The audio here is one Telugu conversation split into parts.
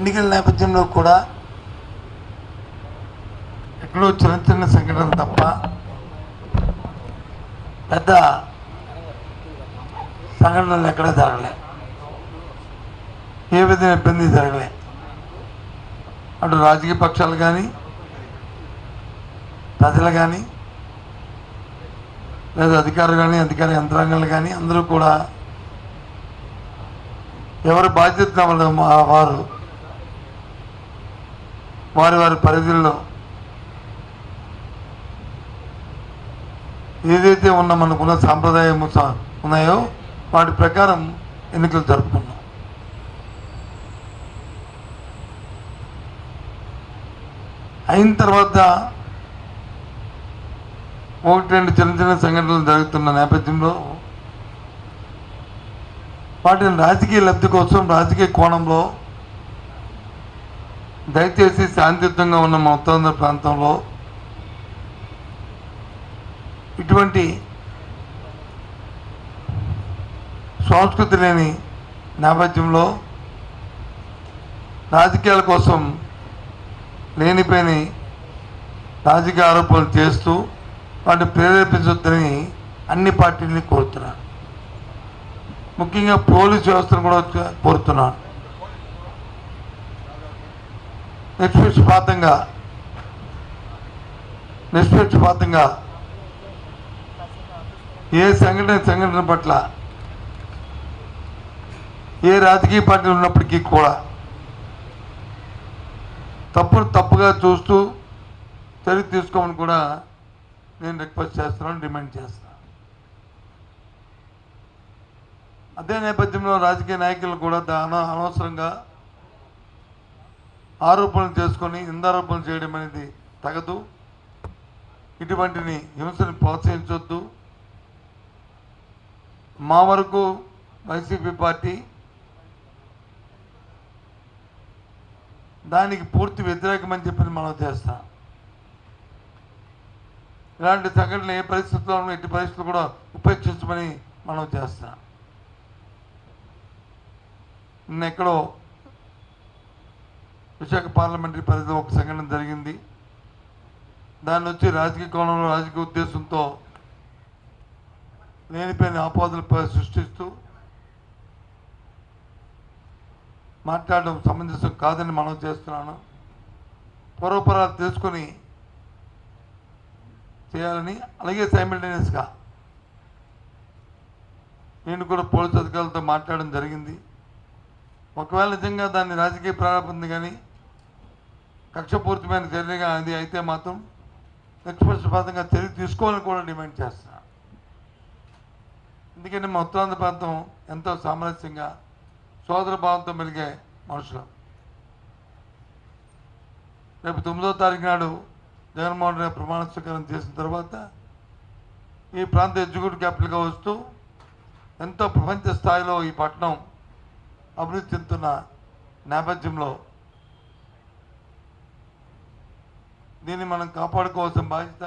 ఎన్నికల నేపథ్యంలో కూడా ఎక్కడో చిన్న చిన్న సంఘటనలు తప్ప పెద్ద సంఘటనలు ఎక్కడ జరగలే. ఏ విధమైన ఇబ్బంది జరగలే. అటు రాజకీయ పక్షాలు కానీ ప్రజలు కానీ లేదా అధికారులు కానీ అధికార యంత్రాంగాలు కానీ అందరూ కూడా ఎవరి బాధ్యత వారు వారి వారి పరిధుల్లో ఏదైతే ఉన్న మనకున్న సాంప్రదాయం ఉన్నాయో వాటి ప్రకారం ఎన్నికలు జరుపుకున్నాం. అయిన తర్వాత ఒకటి రెండు చిన్న చిన్న సంఘటనలు జరుగుతున్న నేపథ్యంలో వాటిని రాజకీయ లబ్ధి కోసం రాజకీయ కోణంలో దయచేసి శాంతియుతంగా ఉన్న మా ఉత్తరాంధ్ర ప్రాంతంలో ఇటువంటి సంస్కృతి లేని నేపథ్యంలో రాజకీయాల కోసం లేనిపోయిన రాజకీయ ఆరోపణలు చేస్తూ వాటిని ప్రేరేపించొద్దని అన్ని పార్టీలని కోరుతున్నాను. ముఖ్యంగా పోలీస్ వ్యవస్థను కూడా కోరుతున్నాను. నిష్పక్షపాతంగా నిష్పక్షపాతంగా ఏ సంఘటన సంఘటన పట్ల ఏ రాజకీయ పార్టీ ఉన్నప్పటికీ కూడా తప్పును తప్పుగా చూస్తూ చర్య తీసుకోమని కూడా నేను రిక్వెస్ట్ చేస్తున్నాను డిమాండ్ చేస్తున్నాను. అదే నేపథ్యంలో రాజకీయ నాయకులు కూడా దాన అనవసరంగా ఆరోపణలు చేసుకొని నిందారోపణలు చేయడం అనేది తగదు. ఇటువంటిని హింసను ప్రోత్సహించొద్దు. మా వరకు వైసీపీ పార్టీ దానికి పూర్తి వ్యతిరేకమని చెప్పి మనం చేస్తాం. ఇలాంటి సంఘటనలు ఏ పరిస్థితుల్లో ఎట్టి పరిస్థితులు కూడా ఉపేక్షించమని మనం చేస్తాం. నిన్న ఎక్కడో విశాఖ పార్లమెంటరీ పరిధిలో ఒక సంఘటన జరిగింది. దాన్ని వచ్చి రాజకీయ కోణంలో రాజకీయ ఉద్దేశంతో లేనిపోయిన ఆపాదలు సృష్టిస్తూ మాట్లాడడం సమంజసం కాదని మనం చేస్తున్నాను. పూర్వపరాలు తెలుసుకొని చేయాలని అలాగే సైమిల్టేనియస్గా నేను కూడా పోలీసు అధికారులతో మాట్లాడడం జరిగింది. ఒకవేళ నిజంగా దాన్ని రాజకీయ ప్రారంభం కానీ కక్షపూరితమైన చర్యగా అది అయితే మాత్రం నిష్పక్షపాతంగా చర్య తీసుకోవాలని కూడా డిమాండ్ చేస్తున్నా ఎందుకంటే మా ఉత్తరాంధ్ర ప్రాంతం ఎంతో సామరస్యంగా సోదర భావంతో మెలిగే మనుషులు. రేపు తొమ్మిదో తారీఖు నాడు జగన్మోహన్ రెడ్డి ప్రమాణ స్వీకారం చేసిన తర్వాత ఈ ప్రాంత ఎగ్జిక్యూటివ్ క్యాపిటల్గా వస్తూ ఎంతో ప్రపంచ స్థాయిలో ఈ పట్టణం అభివృద్ధి చెందుతున్న నేపథ్యంలో దీన్ని మనం కాపాడుకోవాల్సిన బాధ్యత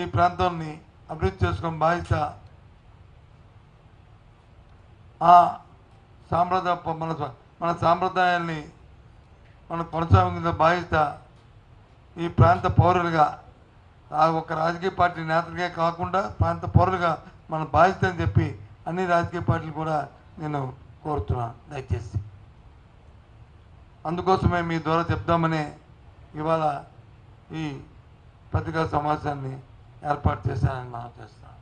ఈ ప్రాంతాన్ని అభివృద్ధి చేసుకున్న బాధ్యత ఆ సాంప్రదాయ మన మన సాంప్రదాయాన్ని మనం కొనసాగించిన బాధ్యత ఈ ప్రాంత పౌరులుగా ఆ ఒక రాజకీయ పార్టీ నేతలుగా కాకుండా ప్రాంత పౌరులుగా మన బాధ్యత అని చెప్పి అన్ని రాజకీయ పార్టీలు కూడా నేను కోరుతున్నాను. దయచేసి. అందుకోసమే మీ ద్వారా చెప్దామని ఇవాళ ఈ పత్రికా సమావేశాన్ని ఏర్పాటు చేశానని మనం చేస్తున్నాను